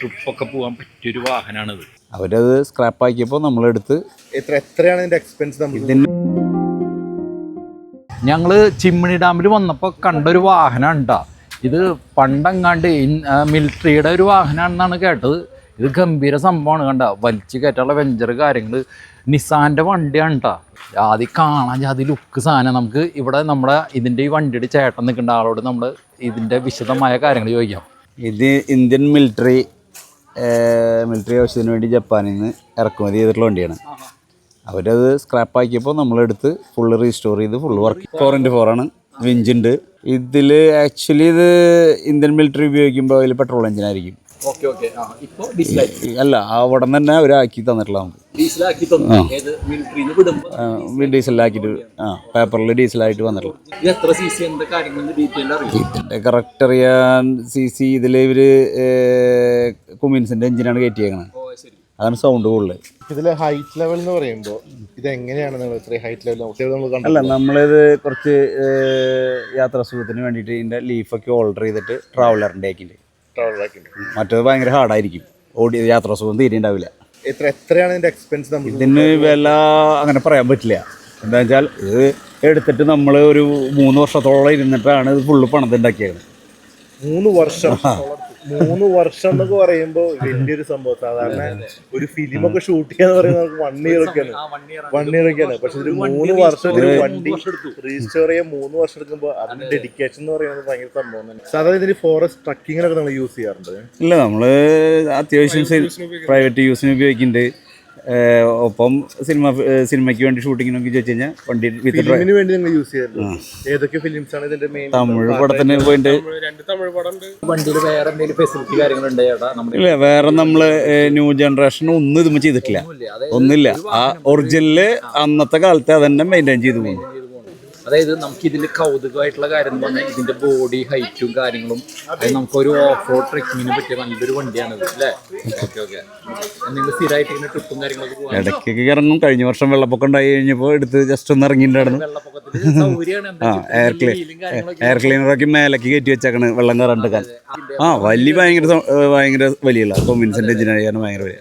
ട്രിപ്പൊക്കെ പോകാൻ പറ്റിയൊരു വാഹനമാണിത് അവരത് സ്ക്രാപ്പാക്കിയപ്പോൾ നമ്മളെടുത്ത് എത്ര എത്രയാണ് ഇതിന്റെ എക്സ്പെൻസ് നമ്മൾ ഇതിന് ഞങ്ങൾ ചിമ്മിണി ഡാമിൽ വന്നപ്പോൾ കണ്ടൊരു വാഹനം ഉണ്ടാ ഇത് പണ്ടെങ്ങാണ്ട് മിലിറ്ററിയുടെ ഒരു വാഹനമാണെന്നാണ് കേട്ടത്. ഇത് ഗംഭീര സംഭവമാണ് കണ്ട. വലിച്ചു കയറ്റാനുള്ള വെഞ്ചർ കാര്യങ്ങൾ നിസാന്റെ വണ്ടിയാണ് കേട്ടോ ആദ്യം കാണാൻ ജാതി ലുക്ക് സാധനം. നമുക്ക് ഇവിടെ നമ്മുടെ ഇതിന്റെ ഈ വണ്ടിയുടെ ചേട്ടൻ നിൽക്കേണ്ട ആളോട് നമ്മൾ ഇതിന്റെ വിശദമായ കാര്യങ്ങൾ ചോദിക്കാം. ഇത് ഇന്ത്യൻ മിലിറ്ററി മിലിറ്ററി ആവശ്യത്തിന് വേണ്ടി ജപ്പാനിൽ നിന്ന് ഇറക്കുമതി ചെയ്തിട്ടുള്ള വണ്ടിയാണ്. അവരത് സ്ക്രാപ്പാക്കിയപ്പോൾ നമ്മളെടുത്ത് ഫുള്ള് റീസ്റ്റോർ ചെയ്ത് full work four into four ആണ്. വിഞ്ചുണ്ട് ഇതിൽ ആക്ച്വലി ഇത് ഇന്ത്യൻ മിലിറ്ററി ഉപയോഗിക്കുമ്പോൾ അതിൽ പെട്രോൾ എഞ്ചിനായിരിക്കും ഓക്കെ ഓക്കെ. ഇപ്പോൾ അല്ല അവിടെ നിന്ന് തന്നെ അവരാക്കി തന്നിട്ടുള്ള നമുക്ക്. ഡീസലാക്കി തന്നു. ഏത് മിലിറ്ററിയിൽ വിടുമ്പോൾ ഡീസലാക്കിയിട്ട് ആ പേപ്പറിൽ ഡീസലായിട്ട് വന്നിട്ടുള്ള. ഇത് എത്ര സി സി എന്ത് കാര്യങ്ങൾ ഡീറ്റെയിൽ അറിയാം? ഇതിന്റെ കറക്റ്റ് അറിയാൻ സി സി ഇതിൽ ഇവർ കുമിൻസിന്റെ എഞ്ചിനാണ് കയറ്റിയേക്കണത് അതാണ് സൗണ്ട് കൂടുതൽ ഇതിലെ ഹൈറ്റ് ലെവൽ എന്ന് പറയുമ്പോൾ ഇത് എങ്ങനെയാണ് നിങ്ങൾ ഇത്രയും ഹൈറ്റ് ലെവൽ നമ്മൾ കണ്ടത് അല്ല നമ്മളിത് കുറച്ച് യാത്രാ സുഖത്തിന് വേണ്ടിയിട്ട് ഇതിന്റെ ലീഫൊക്കെ ഓൾഡർ ചെയ്തിട്ട് ട്രാവലറിന്റെ ആക്കിയിട്ട് മറ്റേത് ഭയങ്കര ഹാർഡായിരിക്കും ഓടി യാത്രാ സുഖം തീരെ ഉണ്ടാവില്ല. എത്ര എത്രയാണ് ഇതിന്റെ എക്സ്പെൻസ് നമുക്ക് ഇതിന് വില അങ്ങനെ പറയാൻ പറ്റില്ല. എന്താ വെച്ചാൽ ഇത് എടുത്തിട്ട് നമ്മൾ ഒരു മൂന്ന് വർഷത്തോളം ഇരുന്നിട്ടാണ് ഇത് ഫുള്ള് പണത്തിണ്ടാക്കിയത് മൂന്ന് വർഷം. മൂന്ന് വർഷം എന്നൊക്കെ പറയുമ്പോ വലിയൊരു സംഭവം. സാധാരണ ഒരു ഫിലിം ഒക്കെ ഷൂട്ട് ചെയ്യാന്ന് പറയുന്നത് നമുക്ക് വൺ ഇയർ ഒക്കെയാണ്. വൺ ഇയർ ഒക്കെയാണ്. പക്ഷെ ഒരു മൂന്ന് വർഷം ഒരു വണ്ടി രജിസ്റ്റർ ചെയ്യാൻ മൂന്ന് വർഷം എടുക്കുമ്പോൾ അതിന്റെ ഡെഡിക്കേഷൻ എന്ന് പറയുന്നത് ഭയങ്കര സംഭവം തന്നെ. സാധാരണ ഇതിന് ഫോറസ്റ്റ് ട്രക്കിങ്ങിനൊക്കെ നമ്മൾ യൂസ് ചെയ്യാറുണ്ട്. ഇല്ല നമ്മൾ അത്യാവശ്യം പ്രൈവറ്റ് യൂസിന് ഉപയോഗിക്കുന്നുണ്ട്. ഒപ്പം സിനിമ സിനിമയ്ക്ക് വേണ്ടി ഷൂട്ടിങ്ങിനൊക്കെ ചോദിച്ചു കഴിഞ്ഞാൽ വണ്ടി വിത്ത് വേണ്ടി നിങ്ങൾ യൂസ് ചെയ്യാറുണ്ട്? ഏതൊക്കെ ഫിലിംസ് ആണ് ഇതിന്റെ മെയിൻ തമിഴ് പടത്തിന് പോയിട്ട് വണ്ടിയിൽ വേറെ എന്തെങ്കിലും ഫെസിലിറ്റി കാര്യങ്ങളുണ്ട് ചേട്ടാ? ഇല്ല വേറെ നമ്മൾ ന്യൂ ജനറേഷൻ ഒന്നും ഇതുമ്പോൾ ചെയ്തിട്ടില്ല. ഒന്നില്ല. ആ ഒറിജിനൽ അന്നത്തെ കാലത്തെ അതന്നെ മെയിന്റെയിൻ ചെയ്തു പോകുന്നു അതായത് നമുക്ക് ഇതിൽ കൗതുകമായിട്ടുള്ള കാര്യം എന്ന് പറഞ്ഞാൽ ഇതിന്റെ ബോഡി ഹൈറ്റും കാര്യങ്ങളും അത് നമുക്കൊരു ഓഫ് റോഡ് ട്രെക്കിങ്ങിന് പറ്റിയ നല്ലൊരു വണ്ടിയാണ് ഇത് അല്ലേ? ഓക്കെ ഓക്കെ നിങ്ങൾ സ്ഥിരമായിട്ട് ഇങ്ങനെ ട്രിപ്പും കാര്യങ്ങളൊക്കെ പോകാൻ ഇടയ്ക്കൊക്കെ ഇറങ്ങും കഴിഞ്ഞ വർഷം വെള്ളപ്പൊക്കം ഉണ്ടായി കഴിഞ്ഞപ്പോൾ എടുത്ത് ജസ്റ്റ് ഒന്ന് ഇറങ്ങിയിട്ടുണ്ടായിരുന്നു. ആ എയർ ക്ലീൻ എയർ ക്ലീനറൊക്കെ മേലേക്ക് കയറ്റി വെച്ചേക്കണ് വെള്ളം കയറാണ്ടിരിക്കാൻ ആ വലിയ ഭയങ്കര ഭയങ്കര വലിയുള്ള കൊമിൻസിന്റെ എഞ്ചിനാണ് ഭയങ്കര വലിയ.